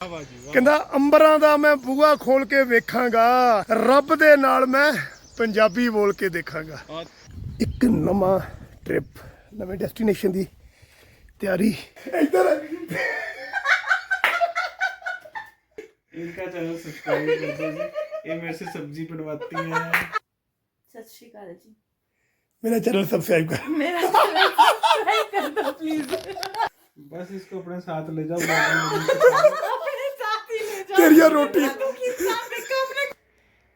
ਵਾਹ ਜੀ ਵਾਹ ਕਹਿੰਦਾ ਅੰਬਰਾਂ ਦਾ ਮੈਂ ਬੂਹਾ ਖੋਲ ਕੇ ਵੇਖਾਂਗਾ ਰੱਬ ਦੇ ਨਾਲ ਮੈਂ ਪੰਜਾਬੀ ਬੋਲ ਕੇ ਦੇਖਾਂਗਾ ਔਰ ਇੱਕ ਨਵਾਂ ਟ੍ਰਿਪ ਨਵੇਂ ਡੈਸਟੀਨੇਸ਼ਨ ਦੀ ਤਿਆਰੀ ਇੱਧਰ इनका चैनल सब्सक्राइब कर दो जी ये मेरे से सब्जी बनवाती हैं सत श्री अकाल जी ਮੇਰਾ ਚੈਨਲ ਸਬਸਕ੍ਰਾਈਬ ਕਰ मेरा चैनल सब्सक्राइब कर दो प्लीज बस इसको अपने साथ ले जाओ ही ले जाओ ਤੇਰੀਆਂ ਰੋਟੀ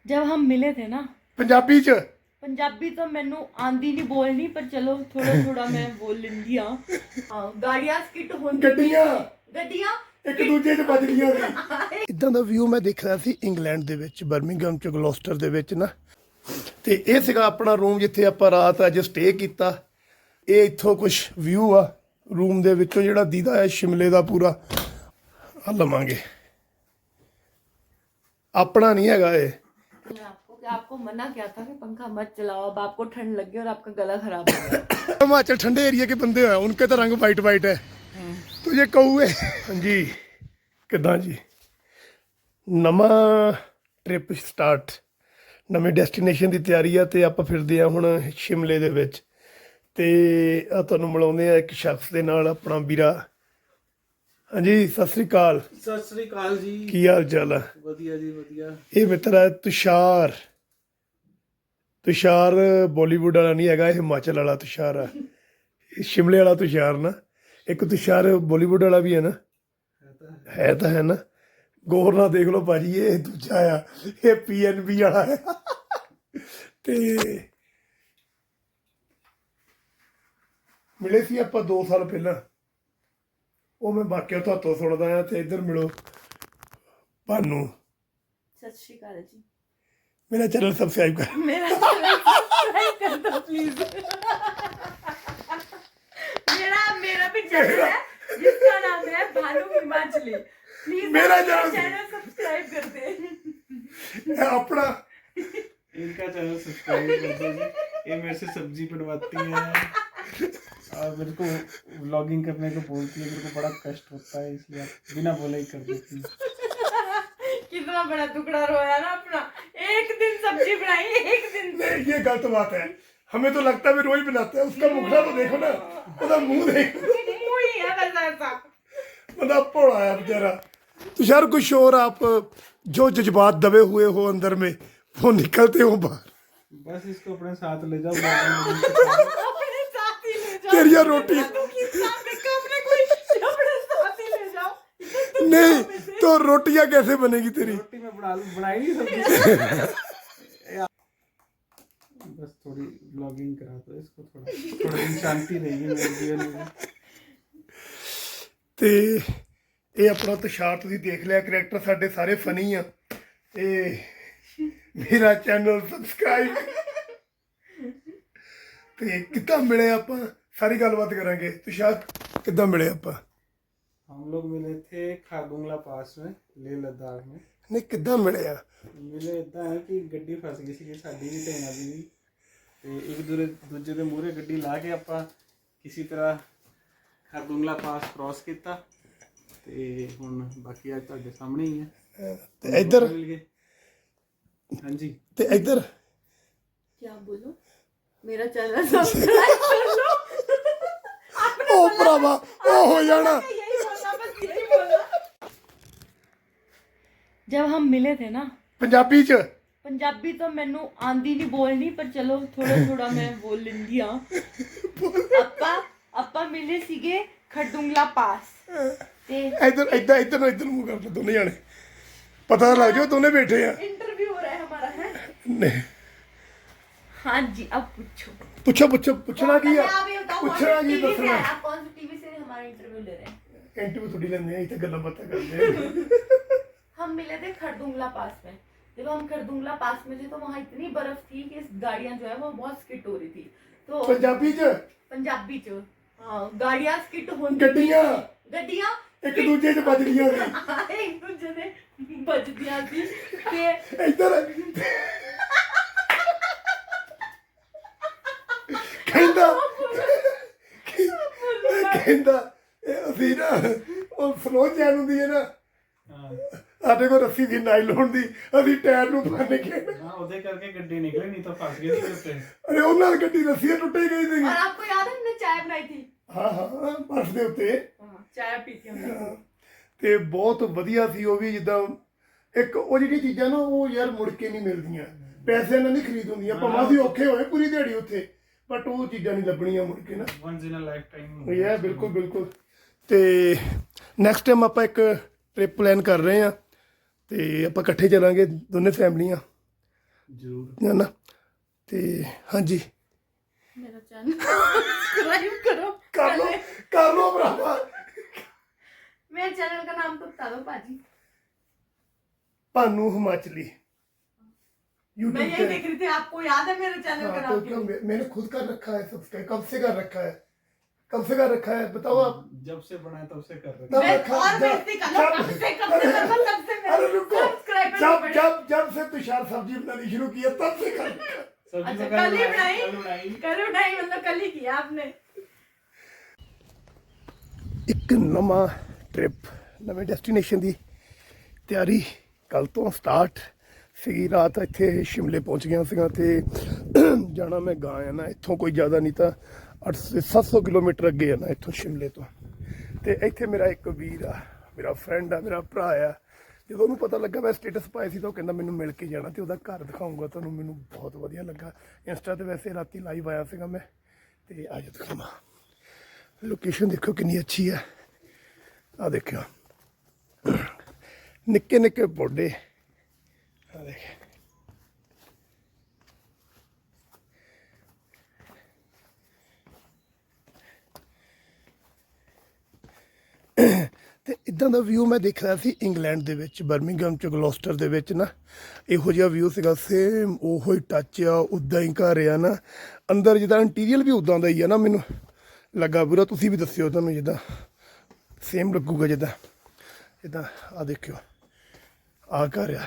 जब हम मिले थे ना ਪੰਜਾਬੀ ਚ पंजाबी तो मैनू आंदी नहीं बोलनी पर चलो थोड़ा थोड़ा मैं बोल लेंदी हाँ हाँ गाड़ियां स्किट होंदी ਗੱਡੀਆਂ गड्डियां ਇੱਕ ਦੂਜੇ 'ਚ ਵੱਜਦੀਆਂ ਸੀ ਇਦਾਂ ਦਾ ਵਿਊ ਮੈਂ ਦੇਖ ਰਿਹਾ ਸੀ ਇੰਗਲੈਂਡ ਦੇ ਵਿੱਚ ਬਰਮਿੰਗਮ ਚ ਗਲੋਸਟਰ ਦੇ ਵਿੱਚ ਨਾ ਤੇ ਇਹ ਸੀਗਾ ਆਪਣਾ ਰੂਮ ਜਿੱਥੇ ਆਪਾਂ ਰਾਤ ਅੱਜ ਸਟੇ ਕੀਤਾ ਇਹ ਇੱਥੋਂ ਕੁਝ ਵਿਊ ਆ ਰੂਮ ਦੇ ਵਿੱਚੋਂ ਜਿਹੜਾ ਦੀਦਾ ਹੈ ਸ਼ਿਮਲੇ ਦਾ ਪੂਰਾ ਆ ਲਵਾਂਗੇ ਆਪਣਾ ਨਹੀਂ ਹੈਗਾ ਇਹ मैंने आपको कि आपको मना किया था कि पंखा मत चलाओ अब आपको ठंड लग गई और आपका गला खराब हो गया हिमाचल ठंडे एरिया के बंदे हैं उनके तो रंग वाइट वाइट है तो ये कौए ਹਾਂਜੀ ਕਿਦਾਂ ਜੀ ਨਵਾਂ ਟ੍ਰਿਪ ਸਟਾਰਟ ਨਵੇਂ ਡੈਸਟੀਨੇਸ਼ਨ ਦੀ ਤਿਆਰੀ ਆ ਤੇ ਆਪਾਂ ਫਿਰਦੇ ਆ ਹੁਣ ਸ਼ਿਮਲੇ ਦੇ ਵਿੱਚ ਤੇ ਆ ਤੁਹਾਨੂੰ ਮਿਲਾਉਂਦੇ ਆ ਇੱਕ ਸ਼ਖਸ ਦੇ ਨਾਲ ਆਪਣਾ ਵੀਰਾ ਹਾਂਜੀ ਸਤਿ ਸ੍ਰੀ ਅਕਾਲ। ਸਤਿ ਸ੍ਰੀ ਅਕਾਲ ਜੀ। ਕੀ ਹਾਲ ਚਾਲ ਆ? ਵਧੀਆ ਜੀ ਵਧੀਆ। ਇਹ ਮਿੱਤਰ ਹੈ ਤੁਸ਼ਾਰ। ਤੁਸ਼ਾਰ ਬਾਲੀਵੁੱਡ ਵਾਲਾ ਨਹੀਂ ਹੈਗਾ ਇਹ ਹਿਮਾਚਲ ਵਾਲਾ ਤੁਸ਼ਾਰ ਆ। ਇਹ ਸ਼ਿਮਲੇ ਵਾਲਾ ਤੁਸ਼ਾਰ ਨਾ। ਇੱਕ ਤੁਸ਼ਾਰ ਬਾਲੀਵੁੱਡ ਵਾਲਾ ਵੀ ਹੈ ਨਾ। ਹੈ ਤਾਂ ਹੈ ਨਾ। ਗੌਰ ਨਾਲ ਦੇਖ ਲਓ ਭਾਜੀ ਇਹ ਦੂਜਾ ਆ। ਇਹ ਪੀਐਨਬੀ ਵਾਲਾ ਹੈ। ਤੇ ਮਿਲੇ ਸੀ ਆਪਾਂ 2 ਸਾਲ ਪਹਿਲਾਂ। ਉਹ ਮੈਂ ਵਾਕਿਆ ਤੁਹਾਤੋਂ ਸੁਣਦਾ ਆ ਤੇ ਇੱਧਰ ਮਿਲੋ ਭਾਨੂ सत श्री अकाल जी ਮੇਰਾ ਚੈਨਲ ਸਬਸਕ੍ਰਾਈਬ ਕਰ मेरा चैनल सब्सक्राइब कर दो प्लीज मेरा मेरा भी चैनल है जिसका नाम है भानु हिमाचली प्लीज मेरा चैनल- चैनल सब्सक्राइब कर दे ਇਹ ਆਪਣਾ इनका चैनल सब्सक्राइब कर दो जी ये मेरे से सब्जी बनवाती हैं और मेरे को व्लॉगिंग करने को बोलती है मेरे को बड़ा कष्ट होता है इसलिए बिना बोले ही कर देती हैं। कितना बड़ा टुकड़ा रोया ना अपना। एक दिन सब्ज़ी बनाई एक दिन नहीं ये गलत बात है। हमें तो लगता है भी रोज बनाते हैं उसका मुखड़ा तो देखो ना उसका मुँह देखो। मुँह ही है बस ऐसा। बंदा भोला है बेचारा। तो यार कुछ और आप जो जज्बात दबे हुए हो अंदर में वो निकलते हो बाहर। बस इसको अपने साथ ले जाओ बाद में मुझे सिखाओ। अपने साथ ही ले जाओ तेरिया रोटी तू किस सामने कमरे कोई अपने साथ ही ले जाओ नहीं तो रोटियां कैसे बनेगी तेरी रोटी में बना लूं बनाई नहीं सब्जी या- बस थोड़ी ब्लॉगिंग करा दो इसको थोड़ा थोड़ा दिन शांति रहेगी मेरे जीवन में ਤੇ ਇਹ ਆਪਣਾ ਤੁਸ਼ਾਰ ਤੁਸੀਂ ਦੇਖ ਲਿਆ ਕਰੈਕਟਰ ਸਾਡੇ ਸਾਰੇ ਫਨੀ ਆ ਤੇ ਮੇਰਾ ਚੈਨਲ ਸਬਸਕ੍ਰਾਈਬ ਤੇ ਕਿੱਦਾਂ ਮਿਲੇ ਆਪਾਂ ਸਾਰੀ ਗੱਲਬਾਤ ਕਰਾਂਗੇ ਤੁਸ਼ਾਰ ਕਿੱਦਾਂ ਮਿਲੇ ਆਪਾਂ हम लोग मिले थे खागुंगला पास में लेह लद्दाख में ਨਹੀਂ ਕਿੱਦਾਂ ਮਿਲੇ ਆ ਮਿਲੇ ਇਦਾਂ ਹੈ ਕਿ ਗੱਡੀ ਫਸ ਗਈ ਸੀ ਸਾਡੀ ਵੀ ਤੇ ਇਹਨਾਂ ਦੀ ਵੀ ਤੇ ਇੱਕ ਦੂਰੇ ਦੂਜੇ ਦੇ ਮੂਹਰੇ ਗੱਡੀ ਲਾ ਕੇ ਆਪਾਂ ਕਿਸੇ ਤਰ੍ਹਾਂ ਖਾਗੁੰਗਲਾ ਪਾਸ ਕ੍ਰਾਸ ਕੀਤਾ ਤੇ ਹੁਣ ਬਾਕੀ ਅੱਜ ਤੁਹਾਡੇ ਸਾਹਮਣੇ ਹੀ ਹੈ ਤੇ ਇੱਧਰ ਮਿਲ ਗਏ ਹਾਂਜੀ ਤੇ ਇੱਧਰ क्या बोलूं मेरा चैनल सब्सक्राइब कर लो आपने ਉਹ ਭਰਾਵਾ ਉਹ ਹੋ ਜਾਣਾ यही बोलना बस यही बोलना जब हम मिले थे ना ਪੰਜਾਬੀ ਚ ਪੰਜਾਬੀ ਤਾਂ ਮੈਨੂੰ ਆਂਦੀ ਨਹੀਂ ਬੋਲਣੀ ਪਰ ਚਲੋ ਥੋੜਾ ਥੋੜਾ ਮੈਂ ਬੋਲ ਲੈਂਦੀ ਆ ਆਪਾਂ ਆਪਾਂ ਮਿਲੇ ਸੀਗੇ ਖਡੂੰਗਲਾ ਪਾਸ ਤੇ ਇੱਧਰ ਇੱਧਰ ਇੱਧਰ ਨੂੰ ਇੱਧਰ ਨੂੰ ਮੂੰਹ ਕਰ ਦੋਨੇ ਜਾਣੇ ਪਤਾ ਲੱਗ ਜਾਓ ਦੋਨੇ ਬੈਠੇ ਆ इंटरव्यू हो रहा है हमारा है ਨਹੀਂ हाँ जी अब पूछो ਪੁੱਛੋ ਪੁੱਛੋ ਪੁੱਛਣਾ ਕੀ ਆ आप ये बताओ कौन ਪੁੱਛਣਾ से ਕੀ टीवी से ਦੱਸਣਾ है आप कौन से टीवी से हमारा इंटरव्यू ले रहे हैं ਇੰਟਰਵਿਊ ਥੋੜੀ ਲੈਂਦੇ ਆ ਇੱਥੇ ਗੱਲਾਂ ਬਾਤਾਂ ਕਰਦੇ ਆ हम मिले थे खरदुंगला पास में जब हम खरदुंगला पास में थे तो वहाँ इतनी बर्फ थी कि गाड़ियां जो है वो बहुत स्किट हो रही थी तो ਪੰਜਾਬੀ ਚ पंजाबी च हाँ गाड़ियां स्किट होंदी ਗੱਡੀਆਂ ਗੱਡੀਆਂ ਇੱਕ ਦੂਜੇ ਚ ਵੱਜਦੀਆਂ ਸੀ ਇੱਕ ਦੂਜੇ ਦੇ ਵੱਜਦੀਆਂ ਸੀ ਤੇ ਇੱਧਰ ਕਹਿੰਦਾ ਕਹਿੰਦਾ ਇਹ ਅਸੀਂ ਨਾ ਉਹ ਫਲੋ ਚੈਨ ਹੁੰਦੀ ਹੈ ਨਾ ਸਾਡੇ ਕੋਲ ਰੱਸੀ ਦੀ ਨਾਈਲੋਨ ਦੀ ਅਸੀਂ ਟਾਇਰ ਨੂੰ ਫੜ ਕੇ ਹਾਂ ਉਹਦੇ ਕਰਕੇ ਗੱਡੀ ਨਿਕਲੀ ਨਹੀਂ ਤਾਂ ਫਸ ਗਈ ਸੀ ਉੱਤੇ ਅਰੇ ਉਹਨਾਂ ਦੀ ਗੱਡੀ ਰੱਸੀ ਟੁੱਟੇ ਗਈ ਸੀ और आपको याद है हमने चाय बनाई थी ਹਾਂ ਹਾਂ ਬੱਸ ਦੇ ਉੱਤੇ हाँ चाय पी थी हमने ਤੇ ਬਹੁਤ ਵਧੀਆ ਸੀ ਉਹ ਵੀ ਜਿੱਦਾਂ ਇੱਕ ਉਹ ਜਿਹੜੀ ਚੀਜ਼ਾਂ ਨਾ ਉਹ ਯਾਰ ਮੁੜ ਕੇ ਨਹੀਂ ਮਿਲਦੀਆਂ ਪੈਸੇ ਨਾਲ ਨਹੀਂ ਖਰੀਦ ਹੁੰਦੀਆਂ ਭਾਵੇਂ ਅਸੀਂ ਔਖੇ ਹੋਏ ਪੂਰੀ ਦਿਹਾੜੀ ਉੱਥੇ ਬਟ ਉਹ ਚੀਜ਼ਾਂ ਨਹੀਂ ਲੱਭਣੀਆਂ ਮੁੜ ਕੇ ਨਾ once in a lifetime ਇਹ ਬਿਲਕੁਲ ਬਿਲਕੁਲ ਤੇ ਨੈਕਸਟ ਟਾਈਮ ਆਪਾਂ ਇੱਕ ਟ੍ਰਿਪ ਪਲਾਨ ਕਰ ਰਹੇ ਆ ਤੇ ਆਪਾਂ ਇਕੱਠੇ ਚੱਲਾਂਗੇ ਦੋਨੇ ਫੈਮਲੀਆਂ ਜ਼ਰੂਰ ਹੈ ਨਾ ਤੇ ਹਾਂਜੀ मेरा चैनल सब्सक्राइब करो ਕਰ ਲੋ ਕਰ ਲੋ ਭਰਾਵਾ मेरे चैनल का नाम तो बता दो पाजी ਭਾਨੂ ਹਿਮਾਚਲੀ मैं YouTube यही देख रही थी आपको याद है मेरे चैनल का हाँ, नाम तो क्या क्यों मैंने खुद कर रखा है सब्सक्राइब कब से कर रखा है कब से कर रखा है बताओ आप जब से बनाया तब से कर रहे तब मैं रखा- और जब- बेइज्जती कर लो जब- कब से कब से कर लो तब से अरे मेरे रुको सब्सक्राइबर जब नहीं जब जब से तुषार सब्जी बनानी शुरू की है तब से कर रखा है। सब्जी अच्छा, तो कल ही कल बनाई? कल बनाई बढ़े। करो नहीं मतलब कल ही किया आपने ਇੱਕ ਨਵਾਂ ਟ੍ਰਿਪ ਨਵੇਂ ਡੈਸਟੀਨੇਸ਼ਨ ਦੀ ਤਿਆਰੀ ਕੱਲ ਤੋਂ ਸਟਾਰਟ ਸੀ ਰਾਤ ਇੱਥੇ ਸ਼ਿਮਲੇ ਪਹੁੰਚ ਗਿਆ ਸੀਗਾ ਤੇ ਜਾਣਾ ਮੈਂ ਗਾਂ ਆ ਨਾ, ਇੱਥੋਂ ਕੋਈ ਜ਼ਿਆਦਾ ਨਹੀਂ ਤਾਂ 800 700 ਕਿਲੋਮੀਟਰ ਅੱਗੇ ਆ ਨਾ, ਇੱਥੋਂ ਸ਼ਿਮਲੇ ਤੋਂ। ਤੇ ਇੱਥੇ ਮੇਰਾ ਇੱਕ ਵੀਰ ਆ, ਮੇਰਾ ਫਰੈਂਡ ਆ, ਮੇਰਾ ਭਰਾ ਆ। ਜਦੋਂ ਉਹਨੂੰ ਪਤਾ ਲੱਗਾ ਮੈਂ ਸਟੇਟਸ ਪਾਇਆ ਸੀ ਤਾਂ ਉਹ ਕਹਿੰਦਾ ਮੈਨੂੰ ਮਿਲ ਕੇ ਜਾਣਾ ਤੇ ਉਹਦਾ ਘਰ ਦਿਖਾਉਂਗਾ ਤੁਹਾਨੂੰ, ਮੈਨੂੰ ਬਹੁਤ ਵਧੀਆ ਲੱਗਾ। ਇੰਸਟਾ ਤੇ ਵੈਸੇ ਰਾਤੀ ਲਾਈਵ ਆਇਆ ਸੀਗਾ ਮੈਂ, ਤੇ ਅੱਜ ਦਿਖਾਵਾਂ। ਲੋਕੇਸ਼ਨ ਦੇਖੋ ਕਿੰਨੀ ਅੱਛੀ ਹੈ ਆ ਦੇਖਿਓ। ਨਿੱਕੇ ਨਿੱਕੇ ਪੌਡੇ ਆ ਦੇਖ ਤੇ ਇਦਾਂ ਦਾ ਵਿਊ ਮੈਂ ਦੇਖ ਰਿਹਾ ਸੀ ਇੰਗਲੈਂਡ ਦੇ ਵਿੱਚ ਬਰਮਿੰਗਮ ਚ, ਗਲੋਸਟਰ ਦੇ ਵਿੱਚ ਨਾ। ਇਹੋ ਜਿਹਾ ਵਿਊ ਸੀਗਾ ਸੇਮ ਉਹੋ ਹੀ ਟੱਚ ਆ ਉਦਾਂ ਹੀ ਘਰ ਆ ਨਾ। ਅੰਦਰ ਜਿੱਦਾਂ ਇੰਟੀਰੀਅਰ ਵੀ ਉਦਾਂ ਦਾ ਹੀ ਆ ਨਾ ਮੈਨੂੰ ਲੱਗਾ ਪੂਰਾ ਤੁਸੀਂ ਵੀ ਦੱਸਿਓ ਤੁਹਾਨੂੰ ਜਿੱਦਾਂ ਸੇਮ ਲੱਗੂਗਾ ਜਿੱਦਾਂ। ਜਿੱਦਾਂ ਆ ਦੇਖਿਓ ਆ ਘਰ ਆ।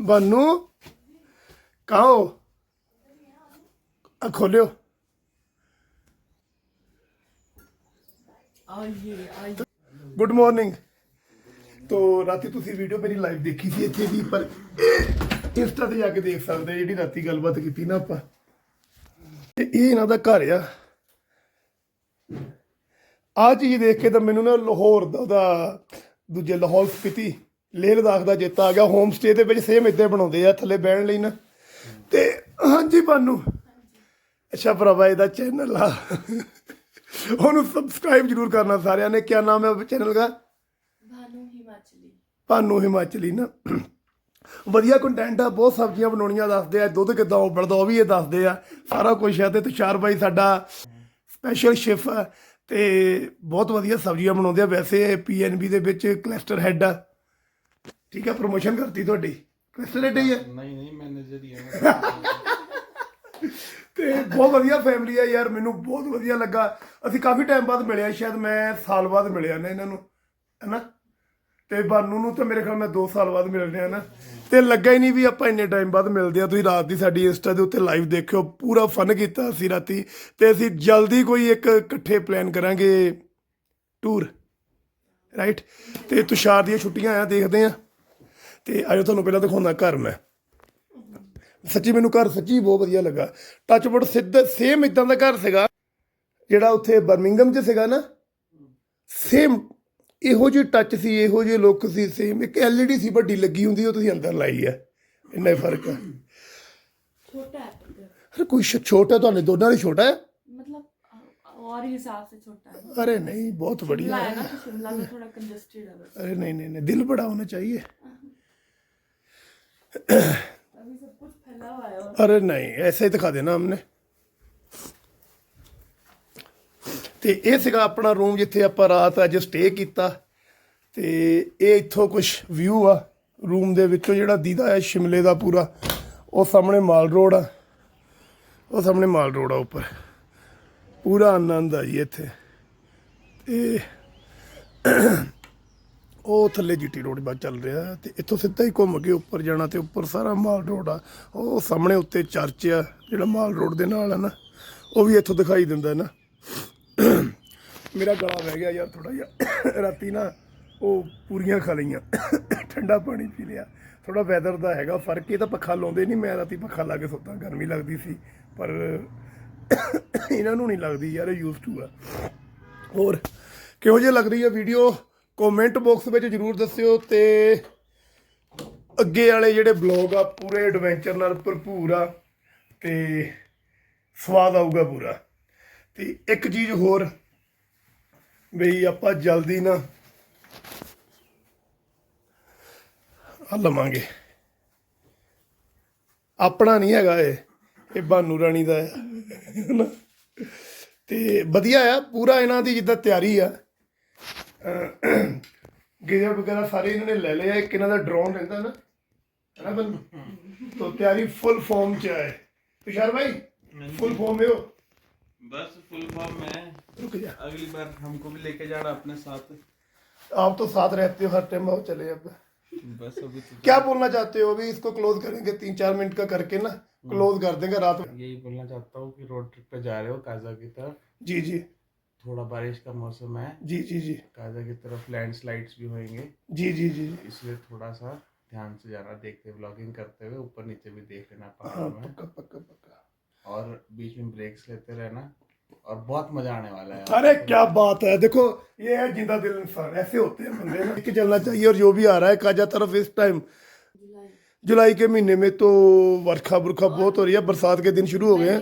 ਬੰਨੂ ਕਾਓ ਆ ਖੋਲਿਓ। ਗੁੱਡ ਮਾਰਨਿੰਗ ਤੋ ਰਾਤੀ ਤੁਸੀਂ ਵੀਡੀਓ ਮੇਰੀ ਲਾਈਵ ਦੇਖੀ ਸੀ ਇੱਥੇ ਦੀ, ਪਰ ਇੰਸਟਾ ਤੇ ਜਾ ਕੇ ਦੇਖ ਸਕਦੇ ਜਿਹੜੀ ਰਾਤੀ ਗੱਲਬਾਤ ਕੀਤੀ ਨਾ ਆਪਾਂ। ਤੇ ਇਹ ਇਹਨਾਂ ਦਾ ਘਰ ਆ। ਆ ਚੀਜ਼ ਦੇਖ ਕੇ ਤਾਂ ਮੈਨੂੰ ਨਾ ਲਾਹੌਰ ਦਾ ਦੂਜੇ ਲਾਹੌਰ ਸਪੀਤੀ ਲੇਹ ਲਦਾਖ ਦਾ ਜੇਤਾ ਆ ਗਿਆ ਹੋਮ ਸਟੇ ਦੇ ਵਿੱਚ ਸੇਮ ਇਦਾਂ ਬਣਾਉਂਦੇ ਆ ਥੱਲੇ ਬਹਿਣ ਲਈ ਨਾ। ਤੇ ਹਾਂਜੀ ਬਾਨੂ ਅੱਛਾ ਭਰਾਵਾ ਇਹਦਾ ਚੈਨਲ ਆ। ਉਹਨੂੰ ਸਬਸਕ੍ਰਾਈਬ ਜਰੂਰ ਕਰਨਾ ਸਾਰਿਆਂ ਨੇ। ਕੀ ਨਾਮ ਹੈ ਚੈਨਲ ਦਾ? ਬਾਨੂ ਹਿਮਾਚਲੀ। ਨਾ। ਵਧੀਆ ਕੰਟੈਂਟ ਆ ਬਹੁਤ ਸਬਜ਼ੀਆਂ ਬਣਾਉਣੀਆਂ ਦੱਸਦੇ ਆ ਦੁੱਧ ਕਿੱਦਾਂ ਉਬਲਦਾ ਉਹ ਵੀ ਇਹ ਦੱਸਦੇ ਆ। ਸਾਰਾ ਕੁਝ ਆ ਤੇ ਤੁਸ਼ਾਰ ਬਾਈ ਸਾਡਾ ਸਪੈਸ਼ਲ ਸ਼ੈਫ ਤੇ ਬਹੁਤ ਵਧੀਆ ਸਬਜ਼ੀਆਂ ਬਣਾਉਂਦੇ ਆ। ਵੈਸੇ ਪੀਐਨਬੀ ਦੇ ਵਿੱਚ ਕਲਸਟਰ ਹੈੱਡ ਆ। ਠੀਕ ਹੈ ਪ੍ਰੋਮੋਸ਼ਨ ਕਰਤੀ ਤੁਹਾਡੀ। ਕ੍ਰਿਸਟਲਟ ਹੈ? ਨਹੀਂ ਨਹੀਂ ਮੈਨੇਜਰ ਹੀ ਹੈ ਤੇ ਬਹੁਤ ਵਧੀਆ ਫੈਮਿਲੀ ਆ ਯਾਰ ਮੈਨੂੰ ਬਹੁਤ ਵਧੀਆ ਲੱਗਾ। ਅਸੀਂ ਕਾਫੀ ਟਾਈਮ ਬਾਅਦ ਮਿਲਿਆ ਸ਼ਾਇਦ ਮੈਂ ਸਾਲ ਬਾਅਦ ਮਿਲਿਆ ਨਾ ਇਹਨਾਂ ਨੂੰ ਹੈਨਾ ਤੇ ਬਾਨੂ ਨੂੰ ਤਾਂ ਮੇਰੇ ਖਿਆਲ ਮੈਂ 2 ਸਾਲ ਬਾਅਦ ਮਿਲਣੇ ਆ ਨਾ। ਤੇ ਲੱਗਾ ਹੀ ਨਹੀਂ ਵੀ ਆਪਾਂ ਇੰਨੇ ਟਾਈਮ ਬਾਅਦ ਮਿਲਦੇ ਆ। ਤੁਸੀਂ ਰਾਤ ਦੀ ਸਾਡੀ ਇੰਸਟਾ ਦੇ ਉੱਤੇ ਲਾਈਵ ਦੇਖਿਓ ਪੂਰਾ ਫਨ ਕੀਤਾ ਅਸੀਂ ਰਾਤੀ। ਤੇ ਅਸੀਂ ਜਲਦੀ ਕੋਈ ਇੱਕ ਇਕੱਠੇ ਪਲਾਨ ਕਰਾਂਗੇ ਟੂਰ ਰਾਈਟ ਤੇ ਤੁਸ਼ਾਰ ਦੀਆਂ ਛੁੱਟੀਆਂ ਆ ਦੇਖਦੇ ਆ। ਤੇ ਆਜੋ ਤੁਹਾਨੂੰ ਪਹਿਲਾਂ ਦਿਖਾਉਂਦਾ ਘਰ ਮੈਂ ਸੱਚੀ ਮੈਨੂੰ ਘਰ ਸੱਚੀ ਬਹੁਤ ਵਧੀਆ ਲੱਗਾ ਟੱਚਵੁੱਡ ਸਿੱਧਾ ਸੇਮ ਇਦਾਂ ਦਾ ਘਰ ਸੀਗਾ ਜਿਹੜਾ ਉੱਥੇ ਬਰਮਿੰਗਮ 'ਚ ਸੀਗਾ ਨਾ ਸੇਮ ਇਹੋ ਜਿਹੀ ਟੱਚ ਸੀ ਇਹੋ ਜਿਹੇ ਲੁੱਕ ਸੀ ਸੇਮ ਇੱਕ ਐਲਈਡੀ ਸੀ ਵੱਡੀ ਲੱਗੀ ਹੁੰਦੀ ਉਹ ਤੁਸੀਂ ਅੰਦਰ ਲਾਈ ਹੈ ਇੰਨਾ ਹੀ ਫਰਕ ਹੈ छोटा है तो ਅਰੇ ਕੋਈ ਛ- ਛੋਟਾ ਤੁਹਾਡੇ ਦੋਨਾਂ ਦੇ ਛੋਟਾ ਹੈ मतलब और ही हिसाब से छोटा है अरे नहीं बहुत बढ़िया शिमला है है ना तो शिमला में थोड़ा कंजस्टेड है बस अरे नहीं नहीं नहीं दिल बड़ा होना चाहिए अभी सब कुछ फैला हुआ है और अरे नहीं ऐसे ही दिखा देना हमने ਤੇ ਇਹ ਸੀਗਾ ਆਪਣਾ ਰੂਮ ਜਿੱਥੇ ਆਪਾਂ ਰਾਤ ਅੱਜ ਸਟੇ ਕੀਤਾ ਤੇ ਇਹ ਇੱਥੋਂ ਕੁਝ ਵਿਊ ਆ ਰੂਮ ਦੇ ਵਿੱਚੋਂ ਜਿਹੜਾ ਦੀਦਾ ਹੈ ਸ਼ਿਮਲੇ ਦਾ ਪੂਰਾ ਉਹ ਸਾਹਮਣੇ ਮਾਲ ਰੋਡ ਆ ਉਹ ਸਾਹਮਣੇ ਮਾਲ ਰੋਡ ਆ ਉੱਪਰ ਪੂਰਾ ਆਨੰਦ ਆ ਜੀ ਇੱਥੇ ਤੇ ਉਹ ਥੱਲੇ ਜੀਟੀ ਰੋਡ ਬਾਅਦ ਚੱਲ ਰਿਹਾ ਤੇ ਇੱਥੋਂ ਸਿੱਧਾ ਹੀ ਘੁੰਮ ਕੇ ਉੱਪਰ ਜਾਣਾ ਤੇ ਉੱਪਰ ਸਾਰਾ ਮਾਲ ਰੋਡ ਆ। ਉਹ ਸਾਹਮਣੇ ਉੱਤੇ ਚਰਚ ਆ, ਜਿਹੜਾ ਮਾਲ ਰੋਡ ਦੇ ਨਾਲ ਆ ਨਾ, ਉਹ ਵੀ ਇੱਥੋਂ ਦਿਖਾਈ ਦਿੰਦਾ ਨਾ। ਮੇਰਾ ਗਲਾ ਬਹਿ ਗਿਆ ਯਾਰ ਥੋੜਾ ਜਿਹਾ। ਰਾਤੀ ਨਾ ਉਹ ਪੂਰੀਆਂ ਖਾ ਲਈਆਂ। ਠੰਡਾ ਪਾਣੀ ਪੀ ਲਿਆ। ਥੋੜਾ ਵੈਦਰ ਦਾ ਹੈਗਾ ਫ਼ਰਕ, ਇਹ ਤਾਂ ਪੱਖਾ ਲਾਉਂਦੇ ਨਹੀਂ, ਮੈਂ ਰਾਤੀ ਪੱਖਾ ਲਾ ਕੇ ਸੁੱਤਾ ਗਰਮੀ ਲੱਗਦੀ ਸੀ, ਪਰ ਇਹਨਾਂ ਨੂੰ ਨਹੀਂ ਲੱਗਦੀ ਯਾਰ ਯੂਜ਼ ਟੂ ਆ। ਹੋਰ, ਕਿਹੋ ਜਿਹੀ ਲੱਗ ਰਹੀ ਹੈ ਵੀਡੀਓ ਕਮੈਂਟ ਬਾਕਸ ਵਿੱਚ ਜਰੂਰ ਦੱਸਿਓ ਤੇ ਅੱਗੇ ਵਾਲੇ ਜਿਹੜੇ ਬਲੌਗ ਆ, ਪੂਰੇ ਐਡਵੈਂਚਰ ਨਾਲ ਭਰਪੂਰ ਆ ਤੇ ਸਵਾਦ ਆਊਗਾ ਪੂਰਾ। ਤੇ ਇੱਕ ਚੀਜ਼ ਹੋਰ ਬਈ ਆਪਾਂ ਜਲਦੀ ਨਾ ਆ ਲਵਾਂਗੇ। ਆਪਣਾ ਨਹੀਂ ਹੈਗਾ ਇਹ ਇਹ ਬਾਨੂ ਰਾਣੀ ਦਾ ਹੈ। ਹਨਾ। ਤੇ ਵਧੀਆ ਆ, ਪੂਰਾ ਇਹਨਾਂ ਦੀ ਜਿੱਦਾਂ ਤਿਆਰੀ ਆ। ਗੇਜਰ ਵਗੈਰਾ ਸਾਰੇ ਇਹਨਾਂ ਨੇ ਲੈ ਲਿਆ ਇੱਕ ਇਹਨਾਂ ਦਾ ਡਰੋਨ ਰਹਿੰਦਾ ਨਾ ਹੈ ਨਾ ਬੰਨੂ तो तैयारी फुल फॉर्म च है तुषार भाई फुल फॉर्म में हो बस फुल फॉर्म में रुक जा अगली बार हमको भी लेके जाना अपने साथ आप तो साथ रहते हो हर टाइम आओ चले अब बस अभी तो क्या बोलना चाहते हो अभी इसको क्लोज करेंगे तीन चार मिनट का करके ना क्लोज कर देंगे रात में यही बोलना चाहता हूँ कि रोड ट्रिप पे जा रहे हो काजा की तरफ जी जी थोड़ा बारिश का मौसम है। जी जी जी। काजा की तरफ़ लैंडस्लाइड्स भी होंगे। जी जी जी इसलिए थोड़ा सा ध्यान से जाना देखते ब्लॉगिंग करते हुए ऊपर नीचे भी देख लेना हाँ पहाड़ों में। पक्का पक्का पक्का। और बीच में ब्रेक्स लेते रहना। और बहुत मज़ा आने वाला है। अरे क्या बात है। देखो ये है ज़िंदा दिल इंसान। ऐसे होते हैं बंदे। ना चलना चाहिए और जो भी आ रहा है काजा तरफ़ इस टाइम जुलाई। के महीने में तो वर्षा बुरखा बहुत हो रही है। बरसात के दिन शुरू हो गए हैं।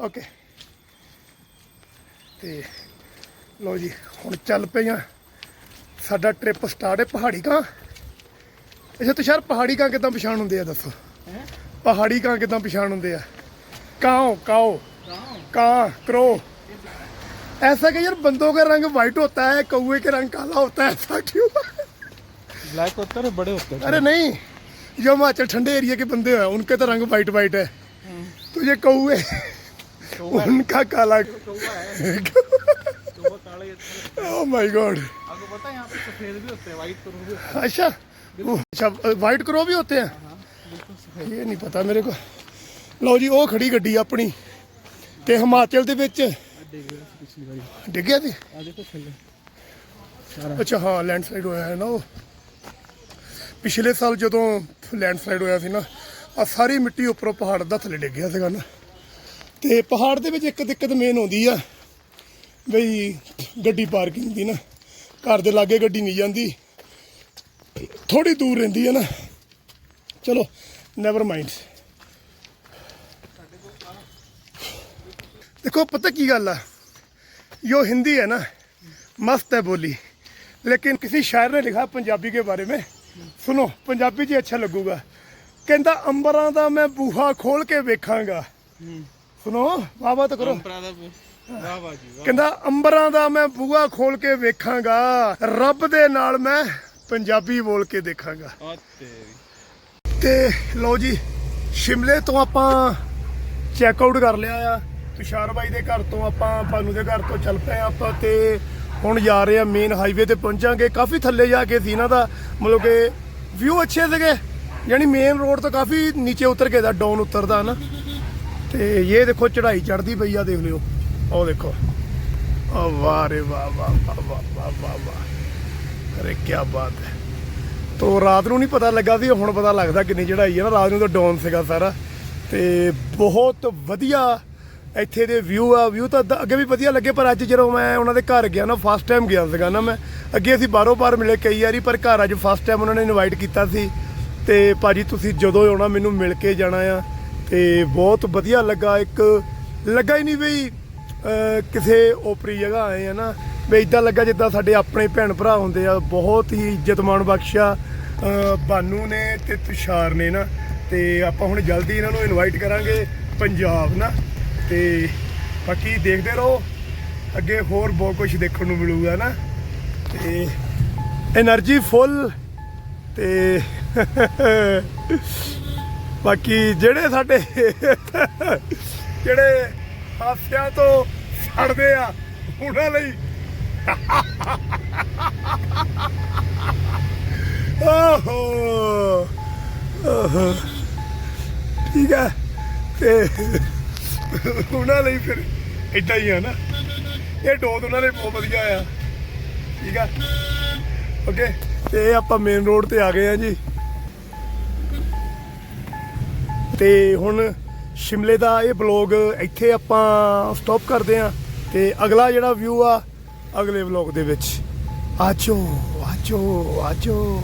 ओके ਤੇ ਲਓ ਜੀ ਹੁਣ ਚੱਲ ਪਈਆਂ ਸਾਡਾ ਟ੍ਰਿਪ ਸਟਾਰਟ ਹੈ ਪਹਾੜੀ ਕਾਂ ਅੱਛਾ ਤੁਸ਼ਾਰ ਪਹਾੜੀ ਕਾਂ ਕਿਦਾਂ ਪਛਾਣ ਹੁੰਦੇ ਆ ਦੱਸੋ ਪਹਾੜੀ ਕਾਂ ਕਿਦਾਂ ਪਛਾਣ ਹੁੰਦੇ ਆ ਕਾਓ ਕਾਓ ਕਾਂ क्रो ऐसा कि यार बंदों का रंग व्हाइट होता है कौए के रंग काला होता है ऐसा क्यों ब्लैक होता है बड़े होते अरे नहीं जो हिमाचल ठंडे एरिया के बंदे हैं उनके तो रंग वाइट वाइट है तो ये कौए उनका काला ओह माय गॉड आपको पता है यहाँ पे सफेद भी होते हैं व्हाइट कलर भी अच्छा वो, अच्छा वाइट क्रो भी होते हैं ਇਹ ਨਹੀਂ ਪਤਾ ਮੇਰੇ ਕੋ ਲਓ ਜੀ ਉਹ ਖੜੀ ਗੱਡੀ ਆਪਣੀ ਤੇ ਹਿਮਾਚਲ ਦੇ ਵਿੱਚ पिछली बार ਡਿੱਗਿਆ ਸੀ आ देखो थल्ले ਅੱਛਾ ਹਾਂ ਲੈਂਡਸਲਾਈਡ ਹੋਇਆ ਹੈ ਨਾ ਉਹ ਪਿਛਲੇ ਸਾਲ ਜਦੋਂ ਲੈਂਡਸਲਾਈਡ ਹੋਇਆ ਸੀ ਨਾ ਆ ਸਾਰੀ ਮਿੱਟੀ ਉੱਪਰੋਂ ਪਹਾੜ ਦਾ ਥੱਲੇ ਡਿੱਗ ਗਿਆ ਸੀਗਾ ਨਾ ਤੇ ਪਹਾੜ ਦੇ ਵਿੱਚ ਇੱਕ ਦਿੱਕਤ ਮੇਨ ਆਉਂਦੀ ਆ ਬਈ ਗੱਡੀ ਪਾਰਕਿੰਗ ਦੀ ਨਾ ਘਰ ਦੇ ਲਾਗੇ ਗੱਡੀ ਨਹੀਂ ਜਾਂਦੀ ਥੋੜੀ ਦੂਰ ਰਹਿੰਦੀ ਹੈ ਨਾ ਚਲੋ ਨੈਵਰ ਮਾਈਂਡ देखो पता की गल है यो हिंदी है ना मस्त है बोली लेकिन किसी शायर ने लिखा पंजाबी के बारे में सुनो पंजाबी जी अच्छा लगूगा कहता अंबरां दा मैं बूहा खोल के वेखांगा ਸੁਣੋ ਵਾਵਾ ਤਾਂ ਕਰੋ। ਪਰੰਪਰਾ ਦਾ ਵਾਹ ਵਾਹ ਜੀ ਕਹਿੰਦਾ ਅੰਬਰਾਂ ਦਾ ਮੈਂ ਬੂਹਾ ਖੋਲ ਕੇ ਵੇਖਾਂਗਾ। ਰੱਬ ਦੇ ਨਾਲ ਮੈਂ ਪੰਜਾਬੀ ਬੋਲ ਕੇ ਦੇਖਾਂਗਾ। ਤੇ ਲਓ ਜੀ ਸ਼ਿਮਲੇ ਤੋਂ ਆਪਾਂ ਚੈੱਕ ਆਊਟ ਕਰ ਲਿਆ ਆ। ਤੁਸ਼ਾਰ ਬਾਈ ਦੇ ਘਰ ਤੋਂ ਆਪਾਂ ਭਾਨੂ ਦੇ ਘਰ ਤੋਂ ਚੱਲ ਪਏ ਆਪਾਂ ਤੇ ਹੁਣ ਜਾ ਰਹੇ ਆ ਮੇਨ ਹਾਈਵੇ ਤੇ ਪਹੁੰਚਾਂਗੇ। ਕਾਫੀ ਥੱਲੇ ਜਾ ਕੇ ਸੀ ਇਹਨਾਂ ਦਾ ਮਤਲਬ ਕਿ ਵਿਊ ਅੱਛੇ ਸੀਗੇ। ਯਾਨੀ ਮੇਨ ਰੋਡ ਤੋਂ ਕਾਫੀ ਨੀਚੇ ਉਤਰ ਕੇ ਦਾ ਡਾਊਨ ਉਤਰਦਾ ਨਾ। ਤੇ ਇਹ ਦੇਖੋ ਚੜ੍ਹਾਈ ਚੜਦੀ ਪਈ ਆ, ਦੇਖ ਲਿਓ। ਉਹ ਦੇਖੋ। ਆ ਵਾਹ ਰੇ ਵਾਹ ਵਾਹ ਵਾਹ ਵਾਹ ਵਾਹ ਵਾਹ ਵਾਹ। ਅਰੇ ਕੀ ਬਾਤ ਹੈ। ਤੋ ਰਾਤ ਨੂੰ ਨਹੀਂ ਪਤਾ ਲੱਗਾ ਸੀ ਹੁਣ ਪਤਾ ਲੱਗਦਾ ਕਿੰਨੀ ਚੜਾਈ ਹੈ ਨਾ। ਰਾਤ ਨੂੰ ਤਾਂ ਡਾਊਨ ਸੀਗਾ ਸਾਰਾ। ਤੇ ਬਹੁਤ ਵਧੀਆ ਇੱਥੇ ਦੇ ਵਿਊ ਆ। ਵਿਊ ਤਾਂ ਅੱਗੇ ਵੀ ਵਧੀਆ ਲੱਗੇ, ਪਰ ਅੱਜ ਜਦੋਂ ਮੈਂ ਉਹਨਾਂ ਦੇ ਘਰ ਗਿਆ ਨਾ ਫਸਟ ਟਾਈਮ ਗਿਆ ਸੀਗਾ ਨਾ ਮੈਂ, ਅੱਗੇ ਅਸੀਂ ਬਾਰੋ ਬਾਰ ਮਿਲੇ ਕਈ ਵਾਰੀ, ਪਰ ਘਰ ਅੱਜ ਫਸਟ ਟਾਈਮ ਉਹਨਾਂ ਨੇ ਇਨਵਾਈਟ ਕੀਤਾ ਸੀ। ਤੇ ਭਾਜੀ ਤੁਸੀਂ ਜਦੋਂ ਆਉਣਾ, ਮੈਨੂੰ ਮਿਲ ਕੇ ਜਾਣਾ ਆ। ਤੇ ਬਹੁਤ ਵਧੀਆ ਲੱਗਾ। ਇੱਕ ਲੱਗਾ ਹੀ ਨਹੀਂ ਵੀ ਕਿਸੇ ਓਪਰੀ ਜਗ੍ਹਾ ਆਏ ਆ ਨਾ। ਵੀ ਇਦਾਂ ਲੱਗਾ ਜਿੱਦਾਂ ਸਾਡੇ ਆਪਣੇ ਭੈਣ ਭਰਾ ਹੁੰਦੇ ਆ। ਬਹੁਤ ਹੀ ਇੱਜ਼ਤਮਾਨ ਬਖਸ਼ਿਆ ਬਾਨੂ ਨੇ ਤੇ ਤੁਸ਼ਾਰ ਨੇ ਨਾ। ਤੇ ਆਪਾਂ ਹੁਣ ਜਲਦੀ ਇਹਨਾਂ ਨੂੰ ਇਨਵਾਈਟ ਕਰਾਂਗੇ ਪੰਜਾਬ ਨਾ। ਤੇ ਬਾਕੀ ਦੇਖਦੇ ਰਹੋ। ਅੱਗੇ ਹੋਰ ਬਹੁਤ ਕੁਝ ਦੇਖਣ ਨੂੰ ਮਿਲੂਗਾ ਨਾ। ਤੇ એનર્ਜੀ ਫੁੱਲ ਤੇ ਬਾਕੀ ਜਿਹੜੇ ਸਾਡੇ ਜਿਹੜੇ ਹਾਸਿਆਂ ਤੋਂ ਛੱਡਦੇ ਆ, ਉਹਨਾਂ ਲਈ ਓਹੋ ਠੀਕ ਹੈ ਤੇ ਉਹਨਾਂ ਲਈ ਫਿਰ ਇਦਾਂ ਹੀ ਆ ਨਾ। ਇਹ ਡੋਜ਼ ਉਹਨਾਂ ਲਈ ਬਹੁਤ ਵਧੀਆ ਆ। ਠੀਕ ਆ। ਓਕੇ, ਤੇ ਇਹ ਆਪਾਂ ਮੇਨ ਰੋਡ ਤੇ ਆ ਗਏ ਆ ਜੀ। ਤੇ ਹੁਣ ਸ਼ਿਮਲੇ ਦਾ ਇਹ ਬਲੌਗ ਇੱਥੇ ਆਪਾਂ ਸਟਾਪ ਕਰਦੇ ਆ ਤੇ ਅਗਲਾ ਜਿਹੜਾ ਵਿਊ ਆ, ਅਗਲੇ ਵਲੌਗ ਦੇ ਵਿੱਚ। ਆਜੋ ਆਜੋ ਆਜੋ।